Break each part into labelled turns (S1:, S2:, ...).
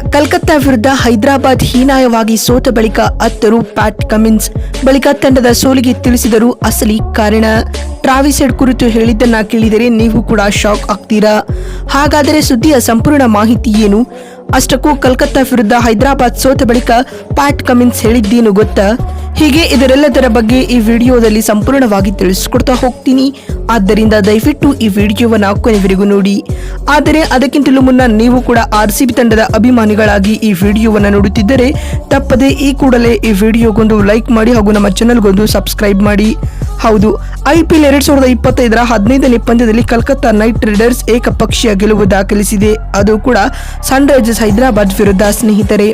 S1: ಕಲ್ಕತ್ತಾ ವಿರುದ್ಧ ಹೈದರಾಬಾದ್ ಹೀನಾಯವಾಗಿ ಸೋತ ಬಳಿಕ ಅತ್ತರು ಪ್ಯಾಟ್ ಕಮಿನ್ಸ್ ಬಳಿಕ ತಂಡದ ಸೋಲಿಗೆ ತಿಳಿಸಿದರು ಅಸಲಿ ಕಾರಣ. ಟ್ರಾವಿಸೆಡ್ ಕುರಿತು ಹೇಳಿದ್ದನ್ನ ಕೇಳಿದರೆ ನೀವು ಕೂಡ ಶಾಕ್ ಆಗ್ತೀರಾ? ಹಾಗಾದರೆ ಸುದ್ದಿಯ ಸಂಪೂರ್ಣ ಮಾಹಿತಿ ಏನು? ಅಷ್ಟಕ್ಕೂ ಕಲ್ಕತ್ತಾ ವಿರುದ್ಧ ಹೈದರಾಬಾದ್ ಸೋತ ಬಳಿಕ ಪ್ಯಾಟ್ ಕಮಿನ್ಸ್ ಹೇಳಿದ್ದೇನು ಗೊತ್ತಾ? ಹೀಗೆ ಇದರೆಲ್ಲದರ ಬಗ್ಗೆ ಈ ವಿಡಿಯೋದಲ್ಲಿ ಸಂಪೂರ್ಣವಾಗಿ ತಿಳಿಸಿಕೊಡ್ತಾ ಹೋಗ್ತೀನಿ. ಆದ್ದರಿಂದ ದಯವಿಟ್ಟು ಈ ವಿಡಿಯೋವನ್ನ ಕೊನೆವರೆಗೂ ನೋಡಿ. ಆದರೆ ಅದಕ್ಕಿಂತಲೂ ಮುನ್ನ ನೀವು ಕೂಡ ಆರ್ ತಂಡದ ಅಭಿಮಾನಿಗಳಾಗಿ ಈ ವಿಡಿಯೋವನ್ನು ನೋಡುತ್ತಿದ್ದರೆ ತಪ್ಪದೆ ಈ ಕೂಡಲೇ ಈ ವಿಡಿಯೋಗೊಂದು ಲೈಕ್ ಮಾಡಿ ಹಾಗೂ ನಮ್ಮ ಚಾನಲ್ಗೊಂದು ಸಬ್ಸ್ಕ್ರೈಬ್ ಮಾಡಿ. ಹೌದು ಐಪಿಎಲ್ ಎರಡ್ ಸಾವಿರದ ಇಪ್ಪತ್ತೈದರ ಹದಿನೈದನೇ ಪಂದ್ಯದಲ್ಲಿ ಕಲ್ಕತ್ತಾ ನೈಟ್ ರೈಡರ್ಸ್ ಏಕಪಕ್ಷೀಯ ಗೆಲುವು ದಾಖಲಿಸಿದೆ. ಅದು ಕೂಡ ಸನ್ರೈಸರ್ಸ್ ಹೈದರಾಬಾದ್ ವಿರುದ್ಧ ಸ್ನೇಹಿತರೆ.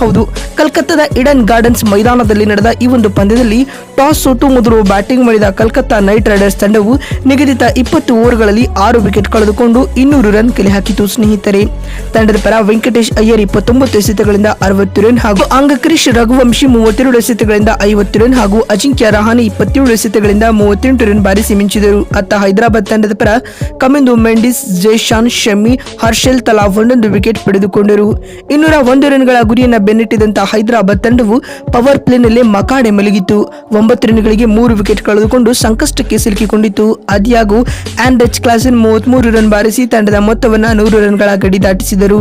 S1: ಹೌದು, ಕಲ್ಕತ್ತಾದ ಇಡನ್ ಗಾರ್ಡನ್ಸ್ ಮೈದಾನದಲ್ಲಿ ನಡೆದ ಈ ಒಂದು ಪಂದ್ಯದಲ್ಲಿ ಟಾಸ್ ಸೋತು ಮೊದಲು ಬ್ಯಾಟಿಂಗ್ ಮಾಡಿದ ಕಲ್ಕತ್ತಾ ನೈಟ್ ರೈಡರ್ಸ್ ತಂಡವು ನಿಗದಿತ ಇಪ್ಪತ್ತು ಓವರ್ಗಳಲ್ಲಿ ಆರು ವಿಕೆಟ್ ಕಳೆದುಕೊಂಡು ಇನ್ನೂರು ರನ್ ಕಲೆ ಹಾಕಿತು, ಸ್ನೇಹಿತರೆ. ತಂಡದ ಪರ ವೆಂಕಟೇಶ್ ಅಯ್ಯರ್ ಇಪ್ಪತ್ತೊಂಬತ್ತು ಎಸೆತಗಳಿಂದ ಅರವತ್ತು ರನ್ ಹಾಗೂ ಅಂಗಕ್ರಿಶ್ ರಘುವಂಶಿ ಮೂವತ್ತೆರಡು ಎಸೆತಗಳಿಂದ ಐವತ್ತು ರನ್ ಹಾಗೂ ಅಜಿಂಕ್ಯ ರಹಾನಿ ಇಪ್ಪತ್ತೇಳು ಎಸೆತಗಳಿಂದ ಮೂವತ್ತೆಂಟು ರನ್ ಬಾರಿಸಿ ಮಿಂಚಿದರು. ಅತ್ತ ಹೈದರಾಬಾದ್ ತಂಡದ ಪರ ಕಮಿಂದು ಮೆಂಡಿಸ್, ಜೈಶಾನ್ ಶಮಿ ಹರ್ಷಲ್ ತಲಾ ಒಂದೊಂದು ವಿಕೆಟ್ ಪಡೆದುಕೊಂಡರು. ಇನ್ನೂರ ಒಂದು ರನ್ಗಳ ಗುರಿಯನ್ನ ಬೆನ್ನಟ್ಟಿದಂತ ಹೈದರಾಬಾದ್ ತಂಡವು ಪವರ್ ಪ್ಲೇನಲ್ಲಿ ಮಕಾಡೆ ಮಲಗಿತ್ತು. ಒಂಬತ್ತು ರನ್ಗಳಿಗೆ ಮೂರು ವಿಕೆಟ್ ಕಳೆದುಕೊಂಡು ಸಂಕಷ್ಟಕ್ಕೆ ಸಿಲುಕಿಕೊಂಡಿತು ಆದಿಯಾಗೂ ಆಂಡ್ರೆಚ್ ಕ್ಲಾಸನ್ ಮೂವತ್ಮೂರು ರನ್ ಬಾರಿಸಿ ತಂಡದ ಮೊತ್ತವನ್ನು ನೂರು ರನ್ಗಳ ಗಡಿ ದಾಟಿಸಿದರು.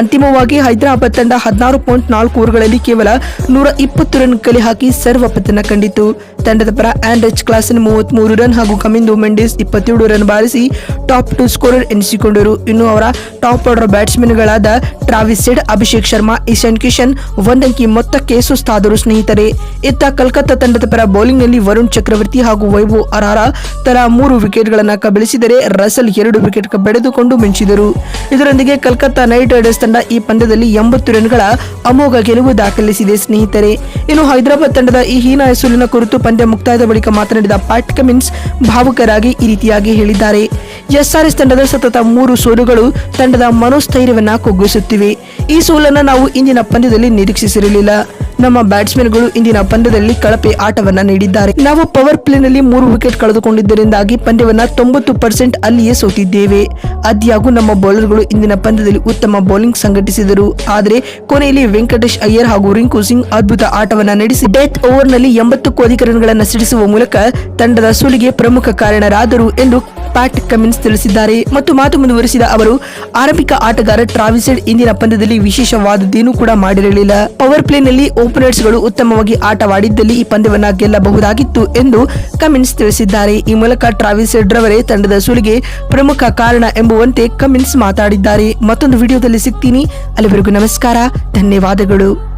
S1: ಅಂತಿಮವಾಗಿ, ಹೈದರಾಬಾದ್ ತಂಡ ಹದಿನಾರು ಪಾಯಿಂಟ್ ನಾಲ್ಕು ಓವರ್ಗಳಲ್ಲಿ ಕೇವಲ ನೂರ ಇಪ್ಪತ್ತು ರನ್ ಕಲೆ ಹಾಕಿ ಸರ್ವ ಪತನ ಕಂಡಿತು ತಂಡದ ಪರ ಆಂಡಚ್ ಕ್ಲಾಸನ್ ಮೂವತ್ಮೂರು ರನ್ ಹಾಗೂ ಕಮಿಂದು ಮೆಂಡಿಸ್ ಇಪ್ಪತ್ತೇಳು ರನ್ ಬಾರಿಸಿ ಟಾಪ್ ಟು ಸ್ಕೋರರ್ ಎನಿಸಿಕೊಂಡರು. ಇನ್ನು ಅವರ ಟಾಪ್ ಆರ್ಡರ್ ಬ್ಯಾಟ್ಸ್ಮನ್ಗಳಾದ ಟ್ರಾವಿಸ್ ಸೆಡ್, ಅಭಿಷೇಕ್ ಶರ್ಮಾ ಇಶಾನ್ ಕಿಶನ್ ಒಂದಂಕಿ ಮೊತ್ತಕ್ಕೆ ಸುಸ್ತಾದರು ಸ್ನೇಹಿತರೆ. ಇತ್ತ ಕಲ್ಕತ್ತಾ ತಂಡದ ಪರ ಬೌಲಿಂಗ್ನಲ್ಲಿ ವರುಣ್ ಚಕ್ರವರ್ತಿ ಹಾಗೂ ವೈಭವ್ ಅರಾರ ತಲಾ ಮೂರು ವಿಕೆಟ್ಗಳನ್ನು ಕಬಳಿಸಿದರೆ ರಸಲ್ ಎರಡು ವಿಕೆಟ್ ಪಡೆದುಕೊಂಡು ಮಿಂಚಿದರು. ಇದರೊಂದಿಗೆ ಕಲ್ಕತ್ತಾ ನೈಟ್ ರೈಡರ್ಸ್ ತಂಡ ಈ ಪಂದ್ಯದಲ್ಲಿ ಎಂಬತ್ತು ರನ್ಗಳ ಅಮೋಘ ಗೆಲುವು ದಾಖಲಿಸಿದೆ ಸ್ನೇಹಿತರೆ. ಇನ್ನು ಹೈದರಾಬಾದ್ ತಂಡದ ಈ ಹೀನ ಹೆಸರಿನ ಕುರಿತು ಪಂದ್ಯ ಮುಕ್ತಾಯದ ಬಳಿಕ ಮಾತನಾಡಿದ ಪ್ಯಾಟ್ ಕಮಿನ್ಸ್ ಭಾವುಕರಾಗಿ ಈ ರೀತಿಯಾಗಿ ಹೇಳಿದ್ದಾರೆ. ಎಸ್ಆರ್ಎಸ್ ತಂಡದ ಸತತ ಮೂರು ಸೋಲುಗಳು ತಂಡದ ಮನೋಸ್ಥೈರ್ಯವನ್ನ ಕುಗ್ಗಿಸುತ್ತಿವೆ. ಈ ಸೋಲನ್ನು ನಾವು ಇಂದಿನ ಪಂದ್ಯದಲ್ಲಿ ನಿರೀಕ್ಷಿಸಿರಲಿಲ್ಲ. ನಮ್ಮ ಬ್ಯಾಟ್ಸ್ಮನ್ಗಳು ಇಂದಿನ ಪಂದ್ಯದಲ್ಲಿ ಕಳಪೆ ಆಟವನ್ನ ನೀಡಿದ್ದಾರೆ. ನಾವು ಪವರ್ ಪ್ಲೇನಲ್ಲಿ ಮೂರು ವಿಕೆಟ್ ಕಳೆದುಕೊಂಡಿದ್ದರಿಂದಾಗಿ ಪಂದ್ಯವನ್ನ ತೊಂಬತ್ತು ಪರ್ಸೆಂಟ್ ಅಲ್ಲಿಯೇ ಸೋತಿದ್ದೇವೆ. ಅದ್ಯಾಗೂ ನಮ್ಮ ಬೌಲರ್ಗಳು ಇಂದಿನ ಪಂದ್ಯದಲ್ಲಿ ಉತ್ತಮ ಬೌಲಿಂಗ್ ಸಂಘಟಿಸಿದರು. ಆದರೆ ಕೊನೆಯಲ್ಲಿ ವೆಂಕಟೇಶ್ ಅಯ್ಯರ್ ಹಾಗೂ ರಿಂಕು ಸಿಂಗ್ ಅದ್ಭುತ ಆಟವನ್ನ ನಡೆಸಿ ಡೆತ್ ಓವರ್ನಲ್ಲಿ ಎಂಬತ್ತಕ್ಕೂ ಅಧಿಕ ರನ್ಗಳನ್ನು ಸಿಡಿಸುವ ಮೂಲಕ ತಂಡದ ಸೋಲಿಗೆ ಪ್ರಮುಖ ಕಾರಣರಾದರು ಎಂದು ಪ್ಯಾಟ್ ಕಮಿನ್ಸ್ ತಿಳಿಸಿದ್ದಾರೆ ಮತ್ತು ಮಾತು ಮುಂದುವರಿಸಿದ ಅವರು, ಆರಂಭಿಕ ಆಟಗಾರ ಟ್ರಾವಿಸೆಡ್ ಇಂದಿನ ಪಂದ್ಯದಲ್ಲಿ ವಿಶೇಷವಾದದ್ದೇನೂ ಕೂಡ ಮಾಡಿರಲಿಲ್ಲ. ಪವರ್ ಪ್ಲೇನಲ್ಲಿ ಓಪನರ್ಸ್ಗಳು ಉತ್ತಮವಾಗಿ ಆಟವಾಡಿದ್ದಲ್ಲಿ ಈ ಪಂದ್ಯವನ್ನು ಗೆಲ್ಲಬಹುದಾಗಿತ್ತು ಎಂದು ಕಮಿನ್ಸ್ ತಿಳಿಸಿದ್ದಾರೆ. ಈ ಮೂಲಕ ಟ್ರಾವಿಸೆಡ್ ರವರೇ ತಂಡದ ಸುಳಿಗೆ ಪ್ರಮುಖ ಕಾರಣ ಎಂಬುವಂತೆ ಕಮಿನ್ಸ್ ಮಾತಾಡಿದ್ದಾರೆ. ಮತ್ತೊಂದು ವಿಡಿಯೋದಲ್ಲಿ ಸಿಗ್ತೀನಿ. ಅಲ್ಲಿವರೆಗೂ ನಮಸ್ಕಾರ. ಧನ್ಯವಾದಗಳು.